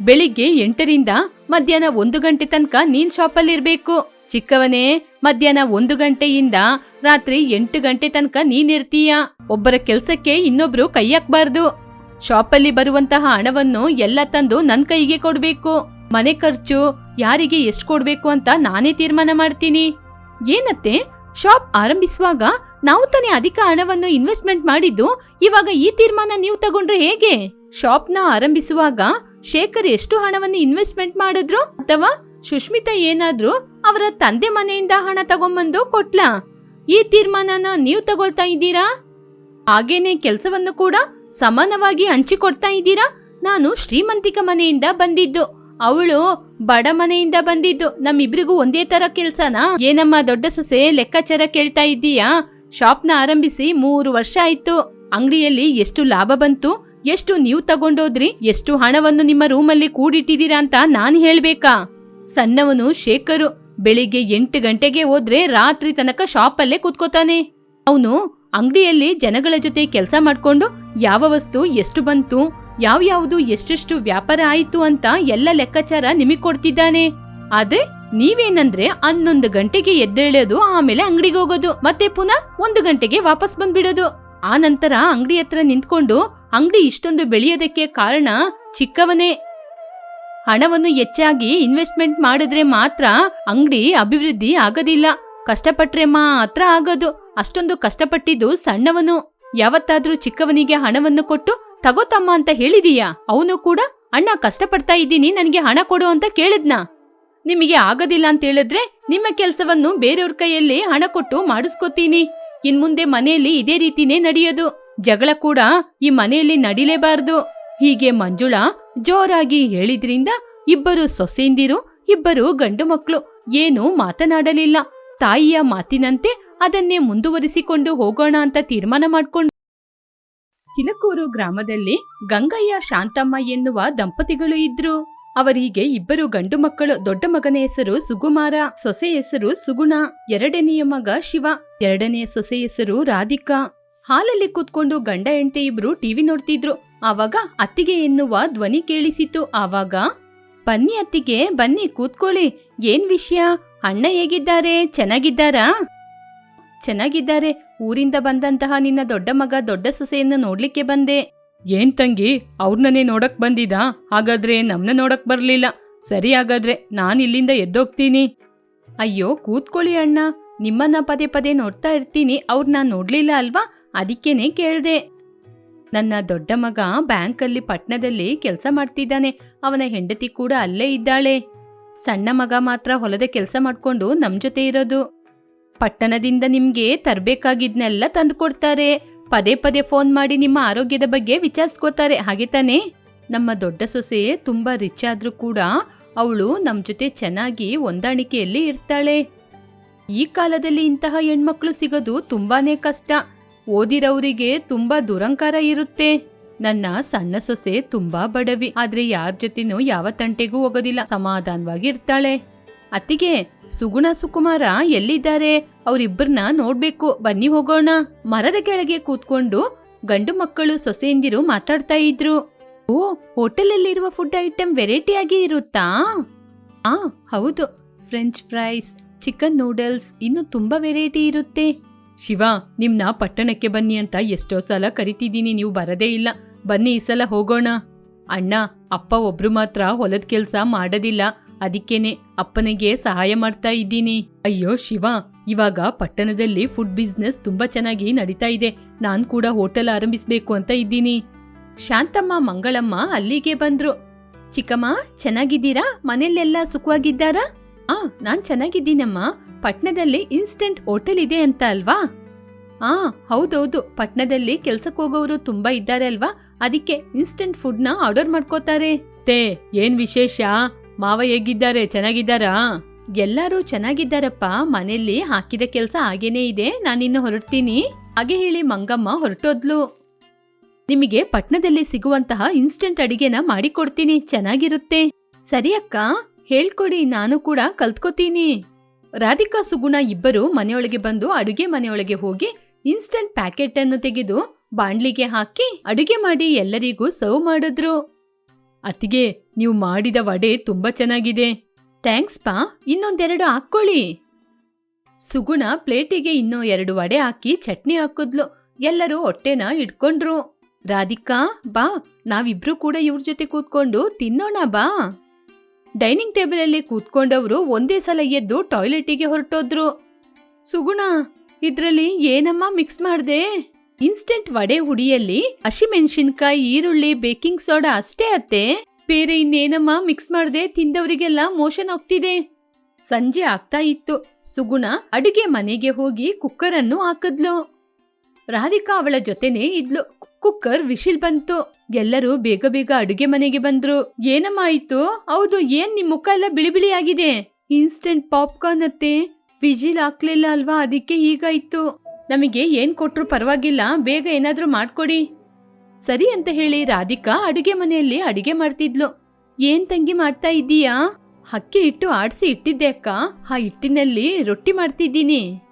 ಬೆಳಿಗ್ಗೆ ಎಂಟರಿಂದ ಮಧ್ಯಾಹ್ನ ಒಂದು ಗಂಟೆ ತನಕ ನೀನ್ ಶಾಪಲ್ಲಿರ್ಬೇಕು. ಚಿಕ್ಕವನೇ, ಮಧ್ಯಾಹ್ನ ಒಂದು ಗಂಟೆಯಿಂದ ರಾತ್ರಿ ಎಂಟು ಗಂಟೆ ತನಕ ನೀನಿರ್ತೀಯ ಒಬ್ಬರ ಕೆಲ್ಸಕ್ಕೆ ಇನ್ನೊಬ್ರು ಕೈ ಹಾಕ್ಬಾರ್ದು. ಶಾಪಲ್ಲಿ ಬರುವಂತಹ ಹಣವನ್ನು ಎಲ್ಲ ತಂದು ನನ್ ಕೈಗೆ ಕೊಡ್ಬೇಕು. ಮನೆ ಖರ್ಚು, ಯಾರಿಗೆ ಎಷ್ಟು ಕೊಡ್ಬೇಕು ಅಂತ ನಾನೇ ತೀರ್ಮಾನ ಮಾಡ್ತೀನಿ. ಏನತ್ತೆ? ಶಾಪ್ ಆರಂಭಿಸುವಾಗ ನಾವು ತಾನೇ ಅಧಿಕ ಹಣವನ್ನು ಇನ್ವೆಸ್ಟ್ಮೆಂಟ್ ಮಾಡಿದ್ದು, ಇವಾಗ ಈ ತೀರ್ಮಾನ ನೀವು ತಗೊಂಡ್ರೆ ಹೇಗೆ? ಶಾಪ್ನ ಆರಂಭಿಸುವಾಗ ಶೇಖರ್ ಎಷ್ಟು ಹಣವನ್ನು ಇನ್ವೆಸ್ಟ್ಮೆಂಟ್ ಮಾಡಿದ್ರು ಅಥವಾ ಸುಷ್ಮಿತಾ ಏನಾದ್ರೂ ಅವರ ತಂದೆ ಮನೆಯಿಂದ ಹಣ ತಗೊಂಬಂದು ಕೊಟ್ಲಾ? ಈ ತೀರ್ಮಾನನ ನೀವು ತಗೊಳ್ತಾ ಇದ್ದೀರಾ? ಹಾಗೇನೆ ಕೆಲಸವನ್ನು ಕೂಡ ಸಮಾನವಾಗಿ ಹಂಚಿಕೊಡ್ತಾ ಇದ್ದೀರಾ? ನಾನು ಶ್ರೀಮಂತಿಕ ಮನೆಯಿಂದ ಬಂದಿದ್ದು. ಅವಳು ಬಡ ಮನೆಯಿಂದ ಬಂದಿದ್ದು. ನಮ್ಮಿಬ್ರಿಗೂ ಒಂದೇ ತರ ಕೆಲ್ಸನಾ? ಏನಮ್ಮ, ದೊಡ್ಡ ಸೊಸೆ ಲೆಕ್ಕಾಚಾರ ಕೇಳ್ತಾ ಇದ್ದೀಯಾ? ಶಾಪ್ನ ಆರಂಭಿಸಿ ಮೂರು ವರ್ಷ ಆಯ್ತು. ಅಂಗಡಿಯಲ್ಲಿ ಎಷ್ಟು ಲಾಭ ಬಂತು? ಎಷ್ಟು ನೀವು ತಗೊಂಡೋದ್ರಿ? ಎಷ್ಟು ಹಣವನ್ನು ನಿಮ್ಮ ರೂಮಲ್ಲಿ ಕೂಡಿಟ್ಟಿದ್ದೀರಾ ಅಂತ ನಾನು ಹೇಳ್ಬೇಕಾ? ಸಣ್ಣವನು ಶೇಖರು. ಬೆಳಿಗ್ಗೆ ಎಂಟು ಗಂಟೆಗೆ ಹೋದ್ರೆ ರಾತ್ರಿ ತನಕ ಶಾಪಲ್ಲೇ ಕೂತ್ಕೋತಾನೆ. ಅವನು ಅಂಗಡಿಯಲ್ಲಿ ಜನಗಳ ಜೊತೆ ಕೆಲಸ ಮಾಡ್ಕೊಂಡು ಯಾವ ವಸ್ತು ಎಷ್ಟು ಬಂತು ಯಾವ್ಯಾವುದು ಎಷ್ಟೆಷ್ಟು ವ್ಯಾಪಾರ ಆಯಿತು ಅಂತ ಎಲ್ಲ ಲೆಕ್ಕಾಚಾರ ನಿಮಗ್ ಕೊಡ್ತಿದ್ದಾನೆ. ಆದ್ರೆ ನೀವೇನಂದ್ರೆ ಹನ್ನೊಂದು ಗಂಟೆಗೆ ಎದ್ದೇಳೋದು, ಆಮೇಲೆ ಅಂಗಡಿಗೆ ಹೋಗೋದು, ಮತ್ತೆ ಪುನಃ ಒಂದು ಗಂಟೆಗೆ ವಾಪಸ್ ಬಂದ್ಬಿಡೋದು. ಆ ನಂತರ ಅಂಗಡಿ ಹತ್ರ ನಿಂತ್ಕೊಂಡು ಅಂಗಡಿ ಇಷ್ಟೊಂದು ಬೆಳೆಯೋದಕ್ಕೆ ಕಾರಣ ಚಿಕ್ಕವನೇ. ಹಣವನ್ನು ಹೆಚ್ಚಾಗಿ ಇನ್ವೆಸ್ಟ್ಮೆಂಟ್ ಮಾಡಿದ್ರೆ ಮಾತ್ರ ಅಂಗಡಿ ಅಭಿವೃದ್ಧಿ ಆಗೋದಿಲ್ಲ. ಕಷ್ಟಪಟ್ರೆ ಮಾತ್ರ ಆಗೋದು. ಅಷ್ಟೊಂದು ಕಷ್ಟಪಟ್ಟಿದ್ದು ಸಣ್ಣವನು. ಯಾವತ್ತಾದ್ರೂ ಚಿಕ್ಕವನಿಗೆ ಹಣವನ್ನು ಕೊಟ್ಟು ತಗೋತಮ್ಮ ಅಂತ ಹೇಳಿದೀಯಾ? ಅವನು ಕೂಡ, ಅಣ್ಣ, ಕಷ್ಟಪಡ್ತಾ ಇದ್ದೀನಿ, ನನಗೆ ಹಣ ಕೊಡು ಅಂತ ಕೇಳಿದ್ನ. ನಿಮಗೆ ಆಗೋದಿಲ್ಲ ಅಂತ ಹೇಳಿದ್ರೆ ನಿಮ್ಮ ಕೆಲಸವನ್ನು ಬೇರೆಯವ್ರ ಕೈಯಲ್ಲಿ ಹಣ ಕೊಟ್ಟು ಮಾಡಿಸ್ಕೋತೀನಿ. ಇನ್ಮುಂದೆ ಮನೆಯಲ್ಲಿ ಇದೇ ರೀತಿನೇ ನಡೆಯೋದು. ಜಗಳ ಕೂಡ ಈ ಮನೆಯಲ್ಲಿ ನಡಿಲೇಬಾರದು. ಹೀಗೆ ಮಂಜುಳಾ ಜೋರಾಗಿ ಹೇಳಿದ್ರಿಂದ ಇಬ್ಬರು ಸೊಸೆಯಿಂದಿರು, ಇಬ್ಬರು ಗಂಡು ಮಕ್ಕಳು ಏನೂ ಮಾತನಾಡಲಿಲ್ಲ. ತಾಯಿಯ ಮಾತಿನಂತೆ ಅದನ್ನೇ ಮುಂದುವರಿಸಿಕೊಂಡು ಹೋಗೋಣ ಅಂತ ತೀರ್ಮಾನ ಮಾಡಿಕೊಂಡು ಚಿಲಕೂರು ಗ್ರಾಮದಲ್ಲಿ ಗಂಗಯ್ಯ ಶಾಂತಮ್ಮ ಎನ್ನುವ ದಂಪತಿಗಳು ಇದ್ರು. ಅವರಿಗೆ ಇಬ್ಬರು ಗಂಡು ಮಕ್ಕಳು, ದೊಡ್ಡ ಮಗನ ಹೆಸರು ಸುಗುಮಾರ ಸೊಸೆ ಹೆಸರು ಸುಗುಣ, ಎರಡನೆಯ ಮಗ ಶಿವ, ಎರಡನೆಯ ಸೊಸೆ ಹೆಸರು ರಾಧಿಕಾ. ಹಾಲಲ್ಲಿ ಕೂತ್ಕೊಂಡು ಗಂಡ ಹೆಂಡತಿ ಇಬ್ರು ಟಿವಿ ನೋಡ್ತಿದ್ರು. ಆವಾಗ ಅತ್ತಿಗೆ ಎನ್ನುವ ಧ್ವನಿ ಕೇಳಿಸಿತು ಆವಾಗ, ಬನ್ನಿ ಅತ್ತಿಗೆ, ಬನ್ನಿ ಕೂತ್ಕೊಳ್ಳಿ, ಏನ್ ವಿಷಯ? ಅಣ್ಣ ಹೇಗಿದ್ದಾರೆ? ಚೆನ್ನಾಗಿದ್ದಾರಾ? ಚೆನ್ನಾಗಿದ್ದಾರೆ. ಊರಿಂದ ಬಂದಂತಹ ನಿನ್ನ ದೊಡ್ಡ ಮಗ ದೊಡ್ಡ ಸೊಸೆಯನ್ನು ನೋಡ್ಲಿಕ್ಕೆ ಬಂದೆ.
ಏನ್ ತಂಗಿ ಅವ್ರನ್ನೇ ನೋಡಕ್ ಬಂದಿದಾ? ಹಾಗಾದ್ರೆ ನಮ್ನ ನೋಡಕ್ ಬರ್ಲಿಲ್ಲ. ಸರಿ ಹಾಗಾದ್ರೆ ನಾನು ಇಲ್ಲಿಂದ ಎದ್ದೋಗ್ತೀನಿ.
ಅಯ್ಯೋ, ಕೂತ್ಕೊಳ್ಳಿ ಅಣ್ಣ. ನಿಮ್ಮನ್ನ ಪದೇ ಪದೇ ನೋಡ್ತಾ ಇರ್ತೀನಿ. ಅವ್ರನ್ನ ನೋಡ್ಲಿಲ್ಲ ಅಲ್ವಾ? ಅದಕ್ಕೇನೆ ಕೇಳ್ದೆ. ನನ್ನ ದೊಡ್ಡ ಮಗ ಬ್ಯಾಂಕಲ್ಲಿ ಪಟ್ಣದಲ್ಲಿ ಕೆಲಸ ಮಾಡ್ತಿದ್ದಾನೆ. ಅವನ ಹೆಂಡತಿ ಕೂಡ ಅಲ್ಲೇ ಇದ್ದಾಳೆ. ಸಣ್ಣ ಮಗ ಮಾತ್ರ ಹೊಲದ ಕೆಲಸ ಮಾಡ್ಕೊಂಡು ನಮ್ ಜೊತೆ ಇರೋದು. ಪಟ್ಟಣದಿಂದ ನಿಮ್ಗೆ ತರ್ಬೇಕಾಗಿದ್ನೆಲ್ಲ ತಂದುಕೊಡ್ತಾರೆ. ಪದೇ ಪದೇ ಫೋನ್ ಮಾಡಿ ನಿಮ್ಮ ಆರೋಗ್ಯದ ಬಗ್ಗೆ ವಿಚಾರಿಸ್ಕೋತಾರೆ. ಹಾಗೆ ತಾನೇ? ನಮ್ಮ ದೊಡ್ಡ ಸೊಸೆ ತುಂಬಾ ರಿಚ್ ಆದ್ರೂ ಕೂಡ ಅವಳು ನಮ್ ಜೊತೆ ಚೆನ್ನಾಗಿ ಹೊಂದಾಣಿಕೆಯಲ್ಲಿ ಇರ್ತಾಳೆ. ಈ ಕಾಲದಲ್ಲಿ ಇಂತಹ ಹೆಣ್ಮಕ್ಳು ಸಿಗೋದು ತುಂಬಾನೇ ಕಷ್ಟ. ಓದಿರೋರಿಗೆ ತುಂಬಾ ದುರಂಕಾರ ಇರುತ್ತೆ. ನನ್ನ ಸಣ್ಣ ಸೊಸೆ ತುಂಬಾ ಬಡವಿ, ಆದ್ರೆ ಯಾರ ಜೊತೆನೂ ಯಾವ ತಂಟೆಗೂ ಹೋಗೋದಿಲ್ಲ. ಸಮಾಧಾನವಾಗಿ ಇರ್ತಾಳೆ. ಅತ್ತಿಗೆ, ಸುಗುಣ ಸುಕುಮಾರ ಎಲ್ಲಿದ್ದಾರೆ? ಅವರಿಬ್ಬರನ್ನ ನೋಡ್ಬೇಕು. ಬನ್ನಿ ಹೋಗೋಣ. ಮರದ ಕೆಳಗೆ ಕೂತ್ಕೊಂಡು ಗಂಡು ಮಕ್ಕಳು ಸೊಸೆಯಿಂದಿರು ಮಾತಾಡ್ತಾ ಇದ್ರು. ಓ, ಹೋಟೆಲಲ್ಲಿರುವ ಫುಡ್ ಐಟಮ್ ವೆರೈಟಿ ಆಗಿ ಇರುತ್ತಾ? ಹೌದು. ಫ್ರೆಂಚ್ ಫ್ರೈಸ್ ಚಿಕನ್ ನೂಡಲ್ಸ್ ಇನ್ನು ತುಂಬಾ ವೆರೈಟಿ ಇರುತ್ತೆ.
ಶಿವ, ನಿಮ್ನ ಪಟ್ಟಣಕ್ಕೆ ಬನ್ನಿ ಅಂತ ಎಷ್ಟೋ ಸಲ ಕರಿತಿದ್ದೀನಿ, ನೀವು ಬರದೇ ಇಲ್ಲ. ಬನ್ನಿ ಈ ಸಲ ಹೋಗೋಣ. ಅಣ್ಣ, ಅಪ್ಪ ಒಬ್ರು ಮಾತ್ರ ಹೊಲದ ಕೆಲ್ಸ ಮಾಡೋದಿಲ್ಲ. ಅದಕ್ಕೇನೆ ಅಪ್ಪನಿಗೆ ಸಹಾಯ ಮಾಡ್ತಾ ಇದ್ದೀನಿ. ಅಯ್ಯೋ ಶಿವ, ಇವಾಗ ಪಟ್ಟಣದಲ್ಲಿ ಫುಡ್ ಬಿಸ್ನೆಸ್ ತುಂಬಾ ಚೆನ್ನಾಗಿ ನಡೀತಾ ಇದೆ. ನಾನ್ ಕೂಡ ಹೋಟೆಲ್ ಆರಂಭಿಸ್ಬೇಕು ಅಂತ ಇದ್ದೀನಿ.
ಶಾಂತಮ್ಮ, ಮಂಗಳಮ್ಮ ಅಲ್ಲಿಗೆ ಬಂದ್ರು. ಚಿಕ್ಕಮ್ಮ, ಚೆನ್ನಾಗಿದ್ದೀರಾ? ಮನೆಯಲ್ಲೆಲ್ಲ ಸುಖವಾಗಿದ್ದಾರಾ? ಆ, ನಾನ್ ಚೆನ್ನಾಗಿದ್ದೀನಮ್ಮ. ಪಟ್ನದಲ್ಲಿ ಇನ್ಸ್ಟೆಂಟ್ ಹೋಟೆಲ್ ಇದೆ ಅಂತ ಅಲ್ವಾ? ಆ, ಹೌದೌದು. ಪಟ್ನದಲ್ಲಿ ಕೆಲ್ಸಕ್ಕೆ ಹೋಗೋರು ತುಂಬಾ ಇದ್ದಾರೆ ಅಲ್ವಾ? ಅದಕ್ಕೆ ಇನ್ಸ್ಟೆಂಟ್ನ ಆರ್ಡರ್ ಮಾಡ್ಕೋತಾರೆ.
ತೇ, ಏನ್ ವಿಶೇಷ? ಮಾವ ಹೇಗಿದ್ದಾರೆ? ಚೆನ್ನಾಗಿದ್ದಾರಾ?
ಎಲ್ಲರೂ ಚೆನ್ನಾಗಿದ್ದಾರಪ್ಪ. ಮನೆಯಲ್ಲಿ ಹಾಕಿದ ಕೆಲಸ ಹಾಗೇನೇ ಇದೆ. ನಾನಿನ್ನು ಹೊರಡ್ತೀನಿ. ಹಾಗೆ ಹೇಳಿ ಮಂಗಮ್ಮ ಹೊರಟೋದ್ಲು. ನಿಮಗೆ ಪಟ್ನದಲ್ಲಿ ಸಿಗುವಂತಹ ಇನ್ಸ್ಟೆಂಟ್ ಅಡಿಗೆನ ಮಾಡಿಕೊಡ್ತೀನಿ. ಚೆನ್ನಾಗಿರುತ್ತೆ. ಸರಿ ಅಕ್ಕ. ಹೇಳ್ಕೊಡಿ, ನಾನು ಕೂಡ ಕಲ್ತ್ಕೋತೀನಿ. ರಾಧಿಕಾ, ಸುಗುಣ ಇಬ್ಬರು ಮನೆಯೊಳಗೆ ಬಂದು ಅಡುಗೆ ಮನೆಯೊಳಗೆ ಹೋಗಿ ಇನ್ಸ್ಟಂಟ್ ಪ್ಯಾಕೆಟ್ ಅನ್ನು ತೆಗೆದು ಬಾಂಡ್ಲಿಗೆ ಹಾಕಿ ಅಡುಗೆ ಮಾಡಿ ಎಲ್ಲರಿಗೂ ಸರ್ವ್ ಮಾಡಿದ್ರು.
ಅತ್ತಿಗೆ, ನೀವು ಮಾಡಿದ ವಡೆ ತುಂಬಾ ಚೆನ್ನಾಗಿದೆ.
ಥ್ಯಾಂಕ್ಸ್ ಪಾ, ಇನ್ನೊಂದೆರಡು ಹಾಕ್ಕೊಳ್ಳಿ. ಸುಗುಣ ಪ್ಲೇಟಿಗೆ ಇನ್ನೂ ಎರಡು ವಡೆ ಹಾಕಿ ಚಟ್ನಿ ಹಾಕಿದ್ಲು. ಎಲ್ಲರೂ ಹೊಟ್ಟೆನ ಇಟ್ಕೊಂಡ್ರು ರಾಧಿಕಾ, ಬಾ, ನಾವಿಬ್ರು ಕೂಡ ಇವ್ರ ಜೊತೆ ಕೂತ್ಕೊಂಡು ತಿನ್ನೋಣ ಬಾ. ಡೈನಿಂಗ್ ಟೇಬಲ್ ಅಲ್ಲಿ ಕೂತ್ಕೊಂಡವರು ಒಂದೇ ಸಲ ಎದ್ದು ಟಾಯ್ಲೆಟಿಗೆ ಹೊರಟೋದ್ರು. ಸುಗುಣ, ಇದ್ರಲ್ಲಿ ಏನಮ್ಮ ಮಿಕ್ಸ್ ಮಾಡ್ದೆ? ಇನ್ಸ್ಟೆಂಟ್ ವಡೆ ಹುಡಿಯಲ್ಲಿ ಹಸಿಮೆಣಸಿನ್ಕಾಯಿ, ಈರುಳ್ಳಿ, ಬೇಕಿಂಗ್ ಸೋಡಾ ಅಷ್ಟೇ ಅತ್ತೆ. ಬೇರೆ ಇನ್ನೇನಮ್ಮ ಮಿಕ್ಸ್ ಮಾಡ್ದೆ? ತಿಂದವರಿಗೆಲ್ಲ ಮೋಷನ್ ಹೋಗ್ತಿದೆ ಸಂಜೆ ಆಗ್ತಾ ಇತ್ತು. ಸುಗುಣ ಅಡುಗೆ ಮನೆಗೆ ಹೋಗಿ ಕುಕ್ಕರ್ ಅನ್ನು ಹಾಕಿದ್ಲು. ರಾಧಿಕಾ ಅವಳ ಜೊತೆನೇ ಇದ್ಲು. ಕುಕ್ಕರ್ ವಿಶಿಲ್ ಬಂತು. ಎಲ್ಲರೂ ಬೇಗ ಬೇಗ ಅಡುಗೆ ಮನೆಗೆ ಬಂದ್ರು. ಏನಮ್ಮ ಆಯ್ತು ಹೌದು, ಏನ್ ನಿಮ್ ಮುಖ ಎಲ್ಲ ಬಿಳಿ ಬಿಳಿ ಆಗಿದೆ? ಇನ್ಸ್ಟೆಂಟ್ ಪಾಪ್ಕಾರ್ನ್ ಅತ್ತೆ. ವಿಜಿಲ್ ಹಾಕ್ಲಿಲ್ಲ ಅಲ್ವಾ? ಅದಕ್ಕೆ ಹೀಗಾಯ್ತು. ನಮಗೆ ಏನ್ ಕೊಟ್ರು ಪರವಾಗಿಲ್ಲ. ಬೇಗ ಏನಾದ್ರೂ ಮಾಡ್ಕೊಡಿ. ಸರಿ ಅಂತ ಹೇಳಿ ರಾಧಿಕಾ ಅಡುಗೆ ಮನೆಯಲ್ಲಿ ಅಡುಗೆ ಮಾಡ್ತಿದ್ಲು. ಏನ್ ತಂಗಿ ಮಾಡ್ತಾ ಇದ್ದೀಯಾ? ಹಕ್ಕಿ ಹಿಟ್ಟು ಆಡಿಸಿ ಇಟ್ಟಿದ್ದೆ ಅಕ್ಕ. ಆ ಹಿಟ್ಟಿನಲ್ಲಿ ರೊಟ್ಟಿ ಮಾಡ್ತಿದ್ದೀನಿ.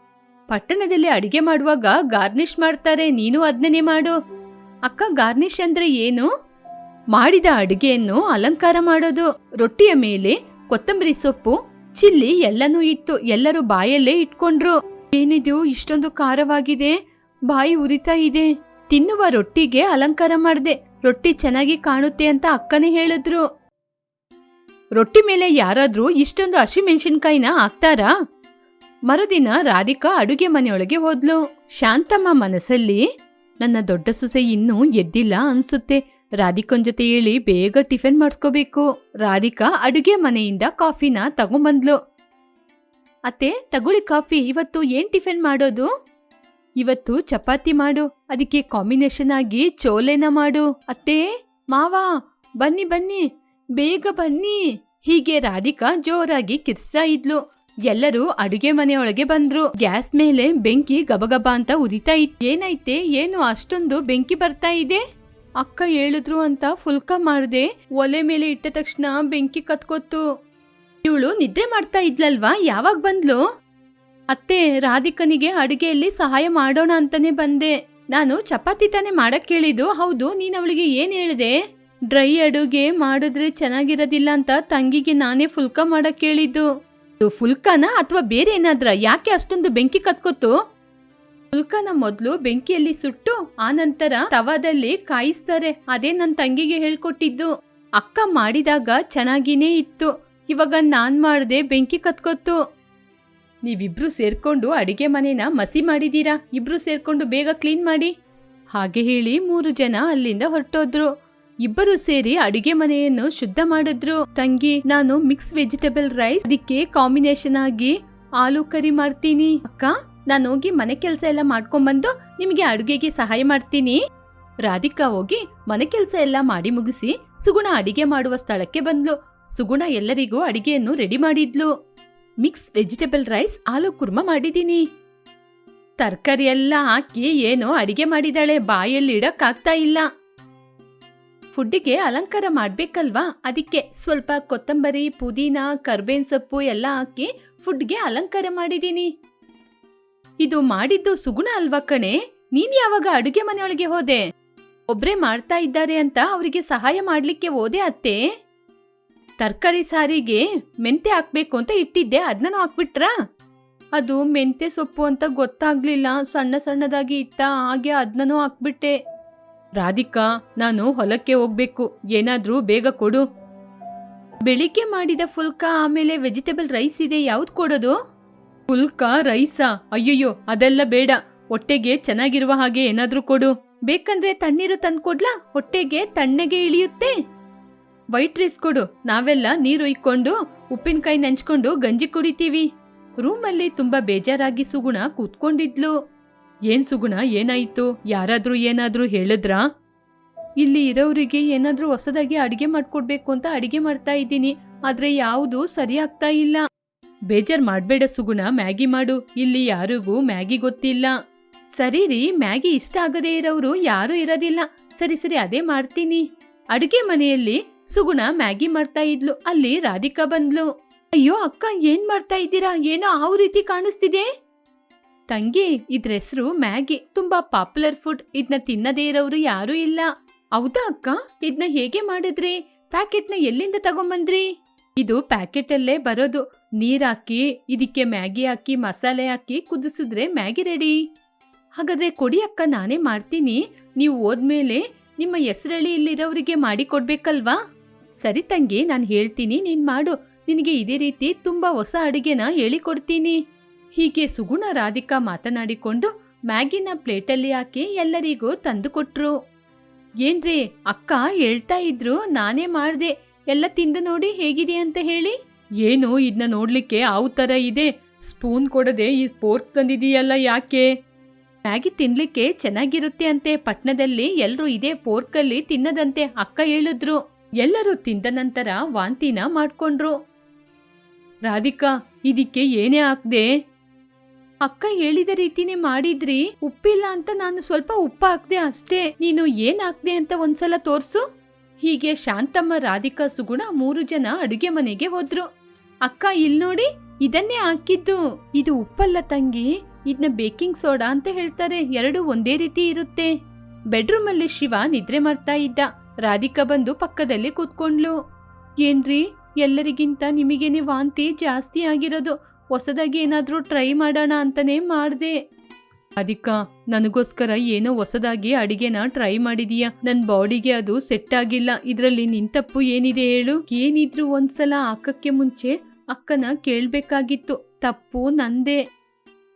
ಪಟ್ಟಣದಲ್ಲಿ ಅಡಿಗೆ ಮಾಡುವಾಗ ಗಾರ್ನಿಶ್ ಮಾಡ್ತಾರೆ. ನೀನು ಅದನ್ನೇ ಮಾಡು. ಅಕ್ಕ ಗಾರ್ನಿಶ್ ಅಂದ್ರೆ ಏನು? ಮಾಡಿದ ಅಡಿಗೆಯನ್ನು ಅಲಂಕಾರ ಮಾಡೋದು, ರೊಟ್ಟಿಯ ಮೇಲೆ ಕೊತ್ತಂಬರಿ ಸೊಪ್ಪು, ಚಿಲ್ಲಿ ಎಲ್ಲನೂ ಇತ್ತು ಎಲ್ಲರೂ ಬಾಯಲ್ಲೇ ಇಟ್ಕೊಂಡ್ರು. ಏನಿದು ಇಷ್ಟೊಂದು ಖಾರವಾಗಿದೆ? ಬಾಯಿ ಉರಿತಾ ಇದೆ. ತಿನ್ನುವ ರೊಟ್ಟಿಗೆ ಅಲಂಕಾರ ಮಾಡಿದೆ. ರೊಟ್ಟಿ ಚೆನ್ನಾಗಿ ಕಾಣುತ್ತೆ ಅಂತ ಅಕ್ಕನೇ ಹೇಳಿದ್ರು. ರೊಟ್ಟಿ ಮೇಲೆ ಯಾರಾದ್ರೂ ಇಷ್ಟೊಂದು ಹಸಿಮೆಣಸಿನ್ಕಾಯಿನ ಹಾಕ್ತಾರಾ? ಮರುದಿನ ರಾಧಿಕಾ ಅಡುಗೆ ಮನೆಯೊಳಗೆ ಹೋದ್ಲು. ಶಾಂತಮ್ಮ ಮನಸ್ಸಲ್ಲಿ ನನ್ನ ದೊಡ್ಡ ಸೊಸೆ ಇನ್ನೂ ಎದ್ದಿಲ್ಲ ಅನ್ಸುತ್ತೆ. ರಾಧಿಕನ್ ಜೊತೆ ಹೇಳಿ ಬೇಗ ಟಿಫಿನ್ ಮಾಡಿಸ್ಕೋಬೇಕು. ರಾಧಿಕಾ ಅಡುಗೆ ಮನೆಯಿಂದ ಕಾಫಿನ ತಗೊಂಬಂದ್ಲು. ಅತ್ತೆ, ತಗೊಳ್ಳಿ ಕಾಫಿ, ಇವತ್ತು ಏನ್ ಟಿಫಿನ್ ಮಾಡೋದು? ಇವತ್ತು ಚಪಾತಿ ಮಾಡು, ಅದಕ್ಕೆ ಕಾಂಬಿನೇಷನ್ ಆಗಿ ಚೋಲೆನ ಮಾಡು. ಅತ್ತೆ, ಮಾವ, ಬನ್ನಿ ಬನ್ನಿ, ಬೇಗ ಬನ್ನಿ. ಹೀಗೆ ರಾಧಿಕಾ ಜೋರಾಗಿ ಕಿರ್ಸ್ತಾ ಇದ್ಲು. ಎಲ್ಲರೂ ಅಡುಗೆ ಮನೆಯೊಳಗೆ ಬಂದ್ರು. ಗ್ಯಾಸ್ ಮೇಲೆ ಬೆಂಕಿ ಗಬಗಬ ಅಂತ ಉದಿತಾ ಇತ್ತು ಏನೈತೆ? ಏನು ಅಷ್ಟೊಂದು ಬೆಂಕಿ ಬರ್ತಾ ಇದೆ? ಅಕ್ಕ ಹೇಳಿದ್ರು ಅಂತ ಫುಲ್ಕ ಮಾಡ್ದೆ. ಒಲೆ ಮೇಲೆ ಇಟ್ಟ ತಕ್ಷಣ ಬೆಂಕಿ ಕತ್ಕೊತ್ತು. ಇವಳು ನಿದ್ರೆ ಮಾಡ್ತಾ ಇದ್ಲಲ್ವಾ? ಯಾವಾಗ ಬಂದ್ಲು? ಅತ್ತೆ, ರಾಧಿಕನಿಗೆ ಅಡುಗೆಯಲ್ಲಿ ಸಹಾಯ ಮಾಡೋಣ ಅಂತಾನೆ ಬಂದೆ. ನಾನು ಚಪಾತಿ ತಾನೆ ಮಾಡಕ್ ಹೇಳಿದ್ದು. ಹೌದು, ನೀನು ಅವಳಿಗೆ ಏನ್ ಹೇಳಿದೆ? ಡ್ರೈ ಅಡುಗೆ ಮಾಡಿದ್ರೆ ಚೆನ್ನಾಗಿರೋದಿಲ್ಲ ಅಂತ ತಂಗಿಗೆ ನಾನೇ ಫುಲ್ಕ ಮಾಡಕ್ ಹೇಳಿದ್ದು. ಫುಲ್ಕನ ಅಥವಾ ಬೇರೆ ಏನಾದ್ರ? ಯಾಕೆ ಅಷ್ಟೊಂದು ಬೆಂಕಿ ಕತ್ಕೊತು ಫುಲ್ಕಾನ ಮೊದಲು ಬೆಂಕಿಯಲ್ಲಿ ಸುಟ್ಟು ಆನಂತರ ತವಾದಲ್ಲಿ ಕಾಯಿಸ್ತಾರೆ. ಅದೇ ನನ್ನ ತಂಗಿಗೆ ಹೇಳ್ಕೊಟ್ಟಿದ್ದು. ಅಕ್ಕ ಮಾಡಿದಾಗ ಚೆನ್ನಾಗಿನೇ ಇತ್ತು. ಇವಾಗ ನಾನ್ ಮಾಡ್ದೆ ಬೆಂಕಿ ಕತ್ಕೊತ್ತು. ನೀವಿಬ್ರು ಸೇರ್ಕೊಂಡು ಅಡಿಗೆ ಮನೆನ ಮಸಿ ಮಾಡಿದೀರಾ? ಇಬ್ರು ಸೇರ್ಕೊಂಡು ಬೇಗ ಕ್ಲೀನ್ ಮಾಡಿ. ಹಾಗೆ ಹೇಳಿ ಮೂರು ಜನ ಅಲ್ಲಿಂದ ಹೊರಟೋದ್ರು. ಇಬ್ಬರು ಸೇರಿ ಅಡುಗೆ ಮನೆಯನ್ನು ಶುದ್ಧ ಮಾಡಿದ್ರು. ತಂಗಿ, ನಾನು ಮಿಕ್ಸ್ ವೆಜಿಟೇಬಲ್ ರೈಸ್ ಅದಕ್ಕೆ ಕಾಂಬಿನೇಷನ್ ಆಗಿ ಆಲೂ ಕರಿ ಮಾಡ್ತೀನಿ. ಅಕ್ಕ, ನಾನು ಹೋಗಿ ಮನೆ ಕೆಲಸ ಎಲ್ಲ ಮಾಡ್ಕೊಂಡ್ಬಂದು ನಿಮಗೆ ಅಡುಗೆಗೆ ಸಹಾಯ ಮಾಡ್ತೀನಿ. ರಾಧಿಕಾ ಹೋಗಿ ಮನೆ ಕೆಲಸ ಎಲ್ಲ ಮಾಡಿ ಮುಗಿಸಿ ಸುಗುಣ ಅಡಿಗೆ ಮಾಡುವ ಸ್ಥಳಕ್ಕೆ ಬಂದ್ಲು. ಸುಗುಣ ಎಲ್ಲರಿಗೂ ಅಡಿಗೆಯನ್ನು ರೆಡಿ ಮಾಡಿದ್ಲು. Mix vegetable rice aloo kurma ಮಾಡಿದ್ದೀನಿ. ತರಕಾರಿ ಎಲ್ಲ ಹಾಕಿ ಏನೋ ಅಡಿಗೆ ಮಾಡಿದಾಳೆ, ಬಾಯಲ್ಲಿ ಇಡಕ್ಕಾಗ್ತಾ ಇಲ್ಲ. ಫುಡ್ಡಿಗೆ ಅಲಂಕಾರ ಮಾಡಬೇಕಲ್ವಾ? ಅದಕ್ಕೆ ಸ್ವಲ್ಪ ಕೊತ್ತಂಬರಿ, ಪುದೀನ ಕರ್ಬೇನ್ ಸೊಪ್ಪು ಎಲ್ಲ ಹಾಕಿ ಫುಡ್ಗೆ ಅಲಂಕಾರ ಮಾಡಿದ್ದೀನಿ ಇದು ಮಾಡಿದ್ದು ಸುಗುಣ ಅಲ್ವಾ ಕಣೆ? ನೀನ್ ಯಾವಾಗ ಅಡುಗೆ ಮನೆಯೊಳಗೆ ಹೋದೆ? ಒಬ್ರೇ ಮಾಡ್ತಾ ಇದ್ದಾರೆ ಅಂತ ಅವರಿಗೆ ಸಹಾಯ ಮಾಡ್ಲಿಕ್ಕೆ ಹೋದೆ ಅತ್ತೆ. ತರಕಾರಿ ಸಾರಿಗೆ ಮೆಂತೆ ಹಾಕ್ಬೇಕು ಅಂತ ಇಟ್ಟಿದ್ದೆ ಅದನ್ನೂ ಹಾಕ್ಬಿಟ್ರಾ? ಅದು ಮೆಂತೆ ಸೊಪ್ಪು ಅಂತ ಗೊತ್ತಾಗ್ಲಿಲ್ಲ, ಸಣ್ಣ ಸಣ್ಣದಾಗಿ ಇತ್ತ, ಹಾಗೆ ಅದನ್ನೂ ಹಾಕ್ಬಿಟ್ಟೆ. ರಾಧಿಕಾ, ನಾನು ಹೊಲಕ್ಕೆ ಹೋಗ್ಬೇಕು. ಏನಾದ್ರೂ ಬೇಗ ಕೊಡು. ಬೆಳಿಗ್ಗೆ ಮಾಡಿದ ಫುಲ್ಕ, ಆಮೇಲೆ ವೆಜಿಟೇಬಲ್ ರೈಸ್ ಇದೆ, ಯಾವ್ದು ಕೊಡೋದು? ಫುಲ್ಕ, ರೈಸಾ? ಅಯ್ಯಯ್ಯೋ, ಅದೆಲ್ಲ ಬೇಡ. ಹೊಟ್ಟೆಗೆ ಚೆನ್ನಾಗಿರುವ ಹಾಗೆ ಏನಾದ್ರೂ ಕೊಡು. ಬೇಕಂದ್ರೆ ತಣ್ಣೀರು ತಂದ್ಕೊಡ್ಲಾ ಹೊಟ್ಟೆಗೆ ತಣ್ಣಗೆ ಇಳಿಯುತ್ತೆ? ವೈಟ್ ರೈಸ್ ಕೊಡು. ನಾವೆಲ್ಲ ನೀರು ಇಕ್ಕೊಂಡು, ಉಪ್ಪಿನಕಾಯಿ ನೆಂಚ್ಕೊಂಡು ಗಂಜಿ ಕುಡಿತೀವಿ. ರೂಮಲ್ಲಿ ತುಂಬಾ ಬೇಜಾರಾಗಿ ಸುಗುಣ ಕೂತ್ಕೊಂಡಿದ್ಲು. ಏನ್ ಸುಗುಣ, ಏನಾಯ್ತು? ಯಾರಾದರೂ ಏನಾದರೂ ಹೇಳಿದ್ರಾ? ಇಲ್ಲಿ ಇರೋರಿಗೆ ಏನಾದರೂ ಹೊಸದಾಗಿ ಅಡಿಗೆ ಮಾಡ್ಕೊಡ್ಬೇಕು ಅಂತ ಅಡಿಗೆ ಮಾಡ್ತಾ ಇದ್ದೀನಿ. ಆದ್ರೆ ಯಾವುದು ಸರಿ ಆಗ್ತಾ ಇಲ್ಲ. ಬೇಜಾರ್ ಮಾಡಬೇಡ ಸುಗುಣ, ಮ್ಯಾಗಿ ಮಾಡು. ಇಲ್ಲಿ ಯಾರಿಗೂ ಮ್ಯಾಗಿ ಗೊತ್ತಿಲ್ಲ. ಸರಿ ರೀ, ಮ್ಯಾಗಿ ಇಷ್ಟ ಆಗದೇ ಇರೋರು ಯಾರೂ ಇರೋದಿಲ್ಲ. ಸರಿ ಸರಿ, ಅದೇ ಮಾಡ್ತೀನಿ. ಅಡುಗೆ ಮನೆಯಲ್ಲಿ ಸುಗುಣ ಮ್ಯಾಗಿ ಮಾಡ್ತಾ ಇದ್ಲು. ಅಲ್ಲಿ ರಾಧಿಕಾ ಬಂದ್ಲು. ಅಯ್ಯೋ, ಅಕ್ಕ ಏನ್ ಮಾಡ್ತಾ ಇದ್ದೀರಾ? ಏನೋ ಆ ರೀತಿ ಕಾಣಿಸ್ತಿದೆ? ತಂಗಿ, ಇದ್ರ ಹೆಸರು ಮ್ಯಾಗಿ. ತುಂಬಾ ಪಾಪ್ಯುಲರ್ ಫುಡ್. ಇದನ್ನ ತಿನ್ನದೇ ಇರೋರು ಯಾರೂ ಇಲ್ಲ. ಹೌದಾ ಅಕ್ಕ? ಇದನ್ನ ಹೇಗೆ ಮಾಡಿದ್ರಿ? ಪ್ಯಾಕೆಟ್ನ ಎಲ್ಲಿಂದ ತಗೊಂಬಂದ್ರಿ? ಇದು ಪ್ಯಾಕೆಟ್ ಅಲ್ಲೇ ಬರೋದು. ನೀರಾಕಿ, ಇದಕ್ಕೆ ಮ್ಯಾಗಿ ಹಾಕಿ, ಮಸಾಲೆ ಹಾಕಿ ಕುದಿಸಿದ್ರೆ ಮ್ಯಾಗಿ ರೆಡಿ. ಹಾಗಾದ್ರೆ ಕೊಡಿ ಅಕ್ಕ, ನಾನೇ ಮಾಡ್ತೀನಿ. ನೀವು ಹೋದ್ಮೇಲೆ ನಿಮ್ಮ ಹೆಸರಳ್ಳಿ ಇಲ್ಲಿರೋರಿಗೆ ಮಾಡಿ ಕೊಡ್ಬೇಕಲ್ವಾ? ಸರಿ ತಂಗಿ, ನಾನು ಹೇಳ್ತೀನಿ, ನೀನ್ ಮಾಡು. ನಿನಗೆ ಇದೇ ರೀತಿ ತುಂಬಾ ಹೊಸ ಅಡುಗೆನ ಹೇಳಿಕೊಡ್ತೀನಿ. ಹೀಗೆ ಸುಗುಣ ರಾಧಿಕಾ ಮಾತನಾಡಿಕೊಂಡು ಮ್ಯಾಗಿನ ಪ್ಲೇಟಲ್ಲಿ ಹಾಕಿ ಎಲ್ಲರಿಗೂ ತಂದು ಕೊಟ್ರು ಏನ್ರಿ, ಅಕ್ಕ ಹೇಳ್ತಾ ಇದ್ರು, ನಾನೇ ಮಾಡ್ದೆ. ಎಲ್ಲ ತಿಂದು ನೋಡಿ ಹೇಗಿದೆ ಅಂತ ಹೇಳಿ? ಏನು ಇದನ್ನ ನೋಡ್ಲಿಕ್ಕೆ ಆವು ತರ ಇದೆ. ಸ್ಪೂನ್ ಕೊಡದೆ ಈ ಪೋರ್ಕ್ ತಂದಿದೀಯಲ್ಲ ಯಾಕೆ? ಮ್ಯಾಗಿ ತಿನ್ಲಿಕ್ಕೆ ಚೆನ್ನಾಗಿರುತ್ತೆ ಅಂತೆ. ಪಟ್ಣದಲ್ಲಿ ಎಲ್ಲರೂ ಇದೇ ಪೋರ್ಕಲ್ಲಿ ತಿನ್ನದಂತೆ ಅಕ್ಕ ಹೇಳಿದ್ರು. ಎಲ್ಲರೂ ತಿಂದ ನಂತರ ವಾಂತಿನ ಮಾಡ್ಕೊಂಡ್ರು. ರಾಧಿಕಾ, ಇದಕ್ಕೆ ಏನೇ ಹಾಕ್ದೆ ಅಕ್ಕ ಹೇಳಿದ ರೀತಿನೇ ಮಾಡಿದ್ರಿ. ಉಪ್ಪಿಲ್ಲ ಅಂತ ನಾನು ಸ್ವಲ್ಪ ಉಪ್ಪು ಹಾಕ್ದೆ ಅಷ್ಟೇ. ನೀನು ಏನ್ ಹಾಕ್ದೆ ಅಂತ ಒಂದ್ಸಲ ತೋರ್ಸು. ಹೀಗೆ ಶಾಂತಮ್ಮ, ರಾಧಿಕಾ, ಸುಗುಣ ಮೂರು ಜನ ಅಡುಗೆ ಮನೆಗೆ ಹೋದ್ರು. ಅಕ್ಕ ಇಲ್ ನೋಡಿ, ಇದನ್ನೇ ಹಾಕಿದ್ದು. ಇದು ಉಪ್ಪಲ್ಲ ತಂಗಿ ಇದನ್ನ ಬೇಕಿಂಗ್ ಸೋಡಾ ಅಂತ ಹೇಳ್ತಾರೆ. ಎರಡು ಒಂದೇ ರೀತಿ ಇರುತ್ತೆ. ಬೆಡ್ರೂಮ್ ಅಲ್ಲಿ ಶಿವ ನಿದ್ರೆ ಮಾಡ್ತಾ ಇದ್ದ. ರಾಧಿಕಾ ಬಂದು ಪಕ್ಕದಲ್ಲಿ ಕೂತ್ಕೊಂಡ್ಲು ಏನ್ರಿ, ಎಲ್ಲರಿಗಿಂತ ನಿಮಗೇನೆ ವಾಂತಿ ಜಾಸ್ತಿ ಆಗಿರೋದು. ಹೊಸದಾಗಿ ಏನಾದರೂ ಟ್ರೈ ಮಾಡೋಣ ಅಂತಲೇ ಮಾಡಿದೆ.
ಅದಿಕ್ಕ, ನನಗೋಸ್ಕರ ಏನೋ ಹೊಸದಾಗಿ ಅಡಿಗೆನ ಟ್ರೈ ಮಾಡಿದೀಯ. ನನ್ನ ಬಾಡಿಗೆ ಅದು ಸೆಟ್ ಆಗಿಲ್ಲ. ಇದರಲ್ಲಿ ನಿನ್ ತಪ್ಪು ಏನಿದೆ ಹೇಳು?
ಏನಿದ್ರು ಒಂದ್ಸಲ ಹಾಕಕ್ಕೆ ಮುಂಚೆ ಅಕ್ಕನ ಕೇಳಬೇಕಾಗಿತ್ತು. ತಪ್ಪು ನಂದೇ.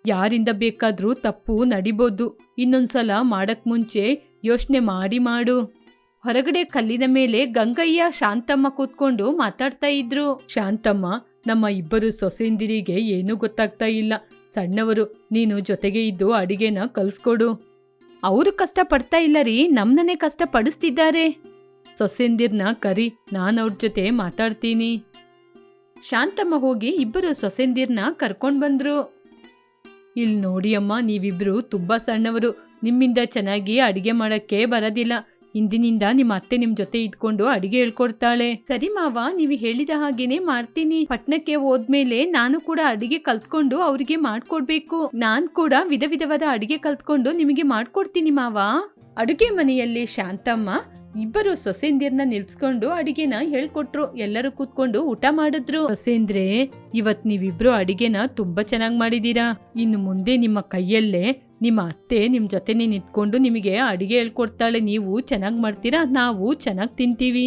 ಯಾರಿಂದ ಬೇಕಾದ್ರೂ ತಪ್ಪು ನಡಿಬೋದು. ಇನ್ನೊಂದ್ಸಲ ಮಾಡಕ್ ಮುಂಚೆ ಯೋಚನೆ ಮಾಡಿ ಮಾಡು.
ಹೊರಗಡೆ ಕಲ್ಲಿನ ಮೇಲೆ ಗಂಗಯ್ಯ ಶಾಂತಮ್ಮ ಕೂತ್ಕೊಂಡು ಮಾತಾಡ್ತಾ ಇದ್ರು.
ಶಾಂತಮ್ಮ ನಮ್ಮ ಇಬ್ಬರು ಸೊಸೆಂದಿರಿಗೆ ಏನೂ ಗೊತ್ತಾಗ್ತಾ ಇಲ್ಲ. ಸಣ್ಣವರು, ನೀನು ಜೊತೆಗೆ ಇದ್ದು ಅಡಿಗೆನ ಕಲ್ಸ್ಕೊಡು.
ಅವರು ಕಷ್ಟ ಪಡ್ತಾ ಇಲ್ಲ ರೀ ನಮ್ಮನ್ನೇ ಕಷ್ಟ ಪಡಿಸ್ತಿದ್ದಾರೆ
ಸೊಸೆಂದಿರ್ನ ಕರಿ, ನಾನು ಅವ್ರ ಜೊತೆ ಮಾತಾಡ್ತೀನಿ.
ಶಾಂತಮ್ಮ ಹೋಗಿ ಇಬ್ಬರು ಸೊಸೆಂದಿರ್ನ ಕರ್ಕೊಂಡು ಬಂದ್ರು.
ಇಲ್ಲಿ ನೋಡಿ ಅಮ್ಮ, ನೀವಿಬ್ರು ತುಂಬಾ ಸಣ್ಣವರು. ನಿಮ್ಮಿಂದ ಚೆನ್ನಾಗಿ ಅಡಿಗೆ ಮಾಡಕ್ಕೆ ಬರೋದಿಲ್ಲ. ಇಂದಿನಿಂದ ನಿಮ್ಮ ಅತ್ತೆ ನಿಮ್ ಜೊತೆ ಇದ್ಕೊಂಡು ಅಡಿಗೆ ಹೇಳ್ಕೊಡ್ತಾಳೆ.
ಸರಿ ಮಾವ, ನೀವು ಹೇಳಿದ ಹಾಗೇನೆ ಮಾಡ್ತೀನಿ. ಪಟ್ಣಕ್ಕೆ ಹೋದ್ಮೇಲೆ ನಾನು ಕೂಡ ಅಡಿಗೆ ಕಲ್ತ್ಕೊಂಡು ಅವ್ರಿಗೆ ಮಾಡ್ಕೊಡ್ಬೇಕು. ನಾನ್ ಕೂಡ ವಿಧ ವಿಧವಾದ ಅಡಿಗೆ ಕಲ್ತ್ಕೊಂಡು ನಿಮಗೆ ಮಾಡ್ಕೊಡ್ತೀನಿ ಮಾವ. ಅಡುಗೆ ಮನೆಯಲ್ಲಿ ಶಾಂತಮ್ಮ, ಇಬ್ಬರು ಸೊಸೆಂದಿರ್ನ ನಿಲ್ಸ್ಕೊಂಡು ಅಡಿಗೆನ ಹೇಳ್ಕೊಟ್ರು. ಎಲ್ಲರೂ ಕೂತ್ಕೊಂಡು ಊಟ ಮಾಡಿದ್ರು.
ಸೊಸೆಂದ್ರೆ, ಇವತ್ ನೀವಿಬ್ರು ಅಡಿಗೆನ ತುಂಬಾ ಚೆನ್ನಾಗಿ ಮಾಡಿದೀರಾ ಇನ್ನು ಮುಂದೆ ನಿಮ್ಮ ಕೈಯಲ್ಲೇ ನಿಮ್ಮ ಅತ್ತೆ ನಿಮ್ಮ ಜೊತೆನೇ ನಿಂತ್ಕೊಂಡು ನಿಮಗೆ ಅಡುಗೆ ಹೇಳ್ಕೊಡ್ತಾಳೆ ನೀವು ಚೆನ್ನಾಗಿ ಮಾಡ್ತೀರಾ? ನಾವು ಚೆನ್ನಾಗಿ ತಿಂತೀವಿ.